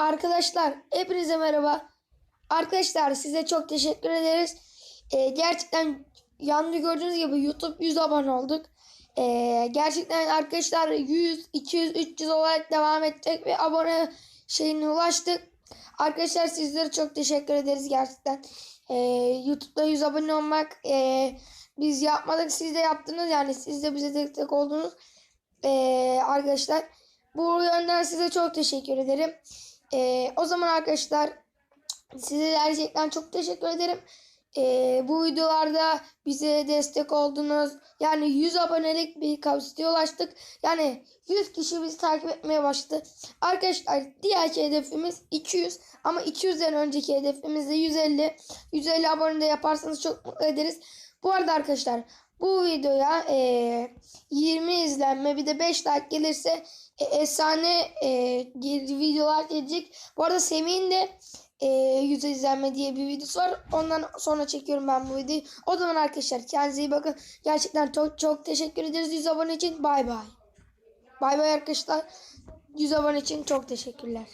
Arkadaşlar hepinize merhaba. Arkadaşlar size çok teşekkür ederiz. Ee, gerçekten yanında gördüğünüz gibi YouTube 100 abone olduk. Ee, gerçekten arkadaşlar 100, 200, 300 olarak devam edecek ve abone şeyine ulaştık. Arkadaşlar sizlere çok teşekkür ederiz gerçekten. Ee, YouTube'da 100 abone olmak ee, biz yapmadık siz de yaptınız yani siz de bize destek oldunuz. Ee, arkadaşlar bu yönden size çok teşekkür ederim. Ee, o zaman arkadaşlar size gerçekten çok teşekkür ederim. Ee, bu videolarda bize destek oldunuz. Yani 100 abonelik bir kapasiteye ulaştık. Yani 100 kişi bizi takip etmeye başladı. Arkadaşlar diğerki hedefimiz 200 ama 200'den önceki hedefimiz de 150. 150 abone de yaparsanız çok mutlu ederiz. Bu arada arkadaşlar bu videoya e, 20 izlenme bir de 5 like gelirse e, efsane e, videolar gelecek. Bu arada Semih'in de e, 100 izlenme diye bir videosu var. Ondan sonra çekiyorum ben bu videoyu. O zaman arkadaşlar kendinize iyi bakın. Gerçekten çok çok teşekkür ederiz 100 abone için. Bay bay. Bay bay arkadaşlar. 100 abone için çok teşekkürler.